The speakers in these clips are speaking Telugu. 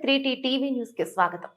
త్రీ టీ టీవీ న్యూస్ కి స్వాగతం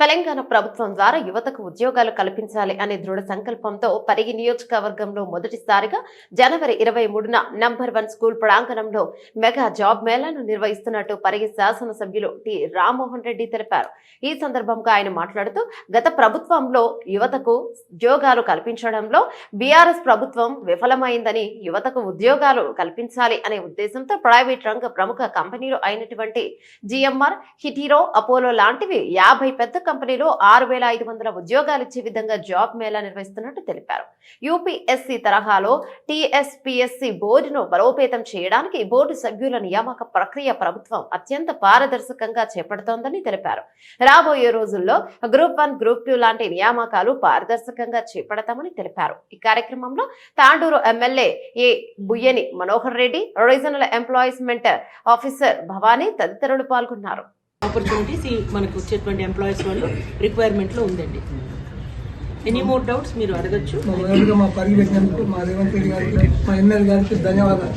తెలంగాణ ప్రభుత్వం ద్వారా యువతకు ఉద్యోగాలు కల్పించాలి అనే దృఢ సంకల్పంతో పరిగి నియోజకవర్గంలో మొదటిసారిగా జనవరి ఇరవై మూడున నంబర్ వన్ స్కూల్ ప్రాంగణంలో మెగా జాబ్ మేళాను నిర్వహిస్తున్నట్టు పరిగి శాసనసభ్యులు టి రామ్మోహన్ రెడ్డి తెలిపారు. ఈ సందర్భంగా ఆయన మాట్లాడుతూ గత ప్రభుత్వంలో యువతకు ఉద్యోగాలు కల్పించడంలో బీఆర్ఎస్ ప్రభుత్వం విఫలమైందని యువతకు ఉద్యోగాలు కల్పించాలి అనే ఉద్దేశంతో ప్రైవేట్ రంగ ప్రముఖ కంపెనీలు అయినటువంటి జిఎంఆర్ హిటీరో అపోలో లాంటివి యాభై పెద్ద కంపెనీలో ఆరు వేల ఐదు వందల ఉద్యోగాలు ఇచ్చే విధంగా జాబ్ మేళా నిర్వహిస్తున్నట్టు తెలిపారు. యూపీఎస్సీ తరహాలో టీఎస్పీఎస్సీ బోర్డును బలోపేతం చేయడానికి బోర్డు సభ్యుల నియామక ప్రక్రియ ప్రభుత్వం అత్యంత పారదర్శకంగా చేపడుతోందని తెలిపారు. రాబోయే రోజుల్లో గ్రూప్ వన్ గ్రూప్ టూ లాంటి నియామకాలు పారదర్శకంగా చేపడతామని తెలిపారు. ఈ కార్యక్రమంలో తాండూరు ఎమ్మెల్యే ఏ Buyyani Manohar Reddy regional employment officer Bhavani తదితరులు పాల్గొన్నారు. ఆపర్చునిటీస్ ఈ మనకు వచ్చేటువంటి ఎంప్లాయీస్ వాళ్ళు రిక్వైర్మెంట్లో ఉందండి. ఎనీ మోర్ డౌట్స్ మీరు అడగచ్చు? మా పరిగి పెట్టినందుకు మా రేవంత్ రెడ్డి గారికి మా ఎమ్మెల్యే గారికి ధన్యవాదాలు.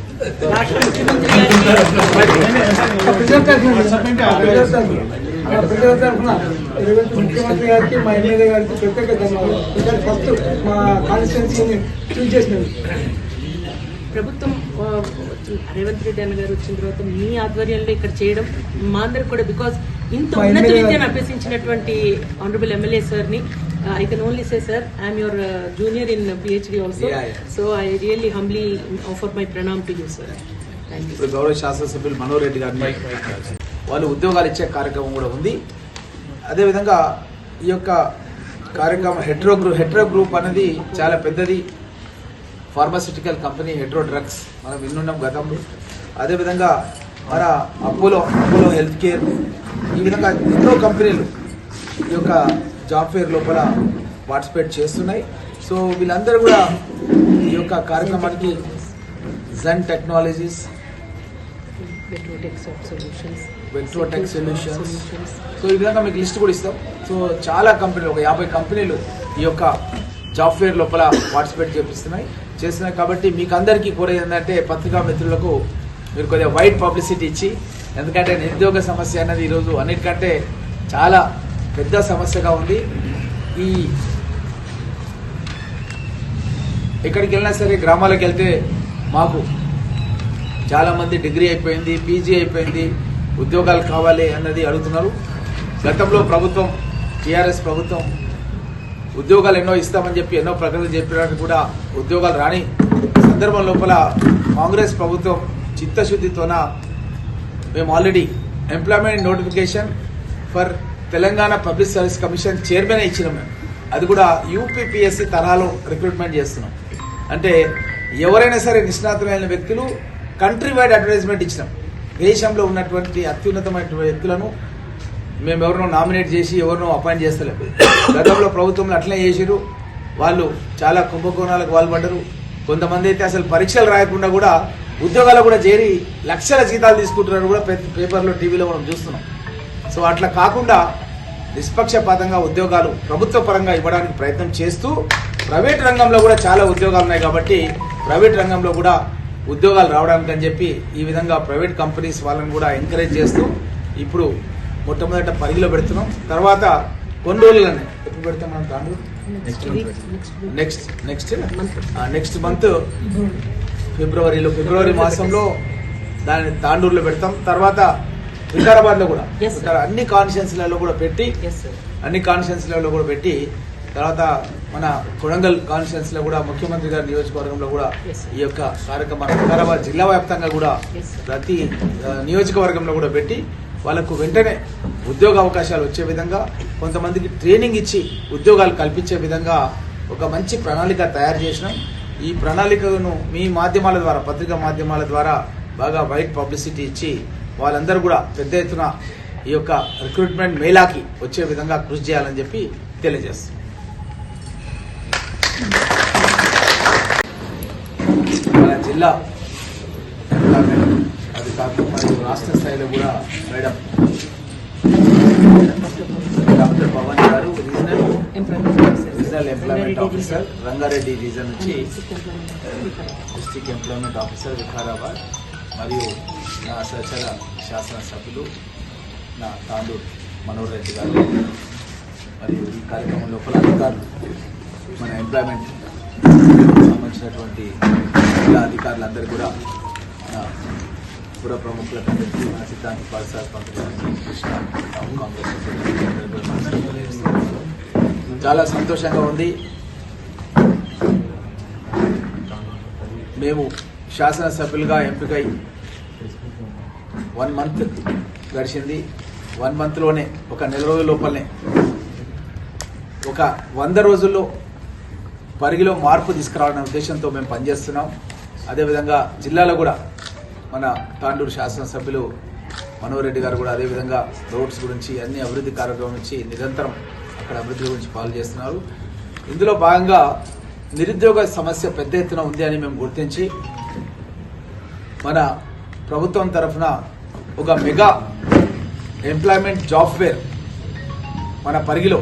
రాష్ట్ర ముఖ్యమంత్రి గారికి. మా ఎమ్మెల్యే గారికి ప్రత్యేక ధన్యవాదాలు. ఫస్ట్ మా కాన్స్టిట్యున్సీని చూస్ చేసినారు ప్రభుత్వం రేవంత్ రెడ్డి అన్న గారు వచ్చిన తర్వాత మీ ఆధ్వర్యంలో ఇక్కడ చేయడం మా అందరికి కూడా బికాస్ ఇంత ఉన్నత విద్యను అభ్యసించినటువంటి ఆనరబుల్ ఎమ్మెల్యే సార్ని I can only say sir I'm your junior in PhD also. So I really humbly offer my Pranam to you sir thank you ఇప్పుడు గౌరవ శాసనసభ్యులు మనోహర్ రెడ్డి గారిని వాళ్ళు ఉద్యోగాలు ఇచ్చే కార్యక్రమం కూడా ఉంది. అదేవిధంగా ఈ యొక్క కార్యక్రమం హెట్రో గ్రూప్ హెట్రో గ్రూప్ అనేది చాలా పెద్దది. ఫార్మాసిటికల్ కంపెనీ హెట్రో డ్రగ్స్ మనం విన్నున్నాం గతంలో. అదేవిధంగా మన అపోలో అపోలో హెల్త్ కేర్ ఈ విధంగా ఎన్నో కంపెనీలు ఈ యొక్క జాబ్ ఫేర్ లోపల పార్టిసిపేట్ చేస్తున్నాయి. సో వీళ్ళందరూ కూడా ఈ యొక్క కార్యక్రమానికి Jan technologies. Vectrotech solutions so ఈ విధంగా మీకు లిస్ట్ కూడా ఇస్తాం. సో చాలా కంపెనీలు ఒక యాభై కంపెనీలు ఈ యొక్క జాబ్ ఫేర్ లోపల పార్టిసిపేట్ చేపిస్తున్నాయి. చేస్తున్నాయి కాబట్టి మీకు అందరికీ కూడా ఏంటంటే పత్రికా మిత్రులకు మీరు కొద్దిగా వైడ్ పబ్లిసిటీ ఇచ్చి ఎందుకంటే నిరుద్యోగ సమస్య అన్నది ఈరోజు అన్నిటికంటే చాలా పెద్ద సమస్యగా ఉంది. ఈ ఎక్కడికి వెళ్ళినా సరే గ్రామాలకు వెళ్తే మాకు చాలా మంది డిగ్రీ అయిపోయింది పీజీ అయిపోయింది ఉద్యోగాలు కావాలి అన్నది అడుగుతున్నారు. గతంలో ప్రభుత్వం టీఆర్ఎస్ ప్రభుత్వం ఉద్యోగాలు ఎన్నో ఇస్తామని చెప్పి ఎన్నో ప్రకటనలు చెప్పడానికి కూడా ఉద్యోగాలు రాని సందర్భం లోపల కాంగ్రెస్ ప్రభుత్వం చిత్తశుద్ధితోన మేము already employment notification for Telangana public service commission chairman ఇచ్చినాం మేము. అది కూడా యూపీపీఎస్సీ తరహాలో రిక్రూట్మెంట్ చేస్తున్నాం. అంటే ఎవరైనా సరే నిష్ణాతులైన వ్యక్తులు కంట్రీ వైడ్ అడ్వర్టైజ్మెంట్ ఇచ్చినాం. దేశంలో ఉన్నటువంటి అత్యున్నతమైన వ్యక్తులను మేము ఎవరినో నామినేట్ చేసి ఎవరినో అపాయింట్ చేస్తలేదు గతంలో ప్రభుత్వంలో అట్లే చేసిరు వాళ్ళు చాలా కుంభకోణాలకు పాల్పడ్డరు. కొంతమంది అయితే అసలు పరీక్షలు రాయకుండా కూడా ఉద్యోగాలు కూడా చేరి లక్షల జీతాలు తీసుకుంటున్నారు కూడా పేపర్లో టీవీలో మనం చూస్తున్నాం. సో అట్లా కాకుండా నిష్పక్షపాతంగా ఉద్యోగాలు ప్రభుత్వ పరంగా ఇవ్వడానికి ప్రయత్నం చేస్తూ ప్రైవేట్ రంగంలో కూడా చాలా ఉద్యోగాలు ఉన్నాయి కాబట్టి ప్రైవేట్ రంగంలో కూడా ఉద్యోగాలు రావడానికి అని చెప్పి ఈ విధంగా ప్రైవేట్ కంపెనీస్ వాళ్ళని కూడా ఎంకరేజ్ చేస్తూ ఇప్పుడు మొట్టమొదట పరిధిలో పెడుతున్నాం. తర్వాత కొన్ని రోజులనే ఎప్పుడు పెడతాం మనం Tandur next next next month ఫిబ్రవరిలో ఫిబ్రవరి మాసంలో దాన్ని తాండూరులో పెడతాం. తర్వాత వికారాబాద్లో కూడా అన్ని కాన్స్టిట్యున్సీలలో కూడా పెట్టి అన్ని కాన్స్టిట్యున్సీలలో కూడా పెట్టి తర్వాత మన కొడంగల్ కాన్స్టిట్యున్సీలో కూడా ముఖ్యమంత్రి గారి నియోజకవర్గంలో కూడా. ఈ యొక్క కార్యక్రమాన్ని వికారాబాద్ జిల్లా వ్యాప్తంగా కూడా. ప్రతి నియోజకవర్గంలో కూడా పెట్టి వాళ్ళకు వెంటనే ఉద్యోగ అవకాశాలు వచ్చే విధంగా కొంతమందికి ట్రైనింగ్ ఇచ్చి ఉద్యోగాలు కల్పించే విధంగా ఒక మంచి ప్రణాళిక తయారు చేసినాం. ఈ ప్రణాళికను మీ మాధ్యమాల ద్వారా పత్రికా మాధ్యమాల ద్వారా బాగా వైడ్ పబ్లిసిటీ ఇచ్చి వాళ్ళందరూ కూడా పెద్ద ఎత్తున ఈ యొక్క రిక్రూట్మెంట్ మేళాకి వచ్చే విధంగా కృషి చేయాలని చెప్పి తెలియజేస్తాం మన జిల్లా అది కాకుండా మరియు రాష్ట్ర స్థాయిలో కూడా madam doctor Pavan garu regional regional employment officer Rangareddy region నుంచి డిస్టిక్ ఎంప్లాయ్మెంట్ ఆఫీసర్ వికారాబాద్. మరియు నా సహచర శాసనసభ్యులు నా తాండూరు మనోహర్ రెడ్డి గారు. మరియు ఈ కార్యక్రమం లోపల అధికారులు మన ఎంప్లాయ్మెంట్ సంబంధించినటువంటి జిల్లా అధికారులందరూ కూడా పుర ప్రముఖులకు అందరికీ మన సిద్ధాంత పాఠశాల కృష్ణ కాంగ్రెస్ చాలా సంతోషంగా ఉంది. మేము శాసనసభ్యులుగా ఎంపికై వన్ మంత్ గడిచింది. వన్ మంత్లోనే ఒక నెల రోజుల లోపలనే ఒక వంద రోజుల్లో పరిగిలో మార్పు తీసుకురావాలనే ఉద్దేశంతో మేము పనిచేస్తున్నాం. అదేవిధంగా జిల్లాలో కూడా మన తాండూరు శాసనసభ్యులు మనోహర్ రెడ్డి గారు కూడా అదేవిధంగా రోడ్స్ గురించి అన్ని అభివృద్ధి కార్యక్రమం నుంచి నిరంతరం అక్కడ అభివృద్ధి గురించి పాలు చేస్తున్నారు. ఇందులో భాగంగా నిరుద్యోగ సమస్య పెద్ద ఎత్తున ఉంది అని మేము గుర్తించి మన ప్రభుత్వం తరఫున ఒక మెగా ఎంప్లాయ్మెంట్ జాబ్ ఫేర్ మన పరిగిలో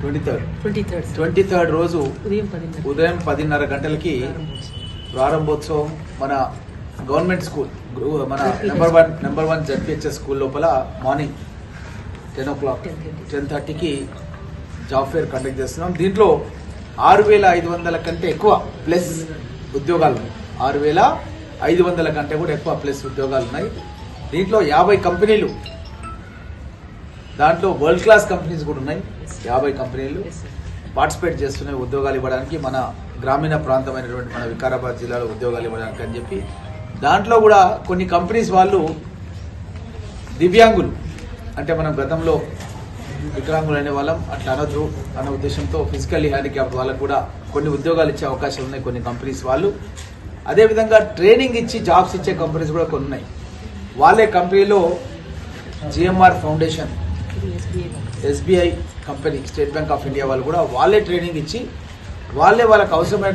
twenty third. Twenty third twenty third రోజు ఉదయం పదిన్నర. ఉదయం పదిన్నర గంటలకి ప్రారంభోత్సవం మన గవర్నమెంట్ స్కూల్ మన number one number one ZPHS school లోపల morning ten o'clock ten థర్టీకి జాబ్ ఫేర్ కండక్ట్ చేస్తున్నాం. దీంట్లో ఆరు వేల ఐదు వందల కంటే ఎక్కువ ప్లస్ ఉద్యోగాలు ఉన్నాయి. ఆరు వేల ఐదు వందల కంటే కూడా ఎక్కువ ప్లస్ ఉద్యోగాలు ఉన్నాయి. దీంట్లో యాభై కంపెనీలు దాంట్లో వరల్డ్ క్లాస్ కంపెనీస్ కూడా ఉన్నాయి. యాభై కంపెనీలు పార్టిసిపేట్ చేస్తున్న ఉద్యోగాలు ఇవ్వడానికి మన గ్రామీణ ప్రాంతమైనటువంటి మన వికారాబాద్ జిల్లాలో ఉద్యోగాలు ఇవ్వడానికి అని చెప్పి దాంట్లో కూడా కొన్ని కంపెనీస్ వాళ్ళు దివ్యాంగులు. అంటే మనం గతంలో వికలాంగులు అనే వాళ్ళం అట్లా అనొద్దు అన్న ఉద్దేశంతో ఫిజికల్లీ హ్యాండిక్యాప్ వాళ్ళకు కూడా కొన్ని ఉద్యోగాలు ఇచ్చే అవకాశాలు ఉన్నాయి కొన్ని కంపెనీస్ వాళ్ళు. అదేవిధంగా ట్రైనింగ్ ఇచ్చి జాబ్స్ ఇచ్చే కంపెనీస్ కూడా కొన్ని ఉన్నాయి. వాళ్ళే కంపెనీలో GMR foundation SBI company state bank of India వాళ్ళు కూడా వాళ్ళే ట్రైనింగ్ ఇచ్చి వాళ్ళే వాళ్ళకి అవసరమైన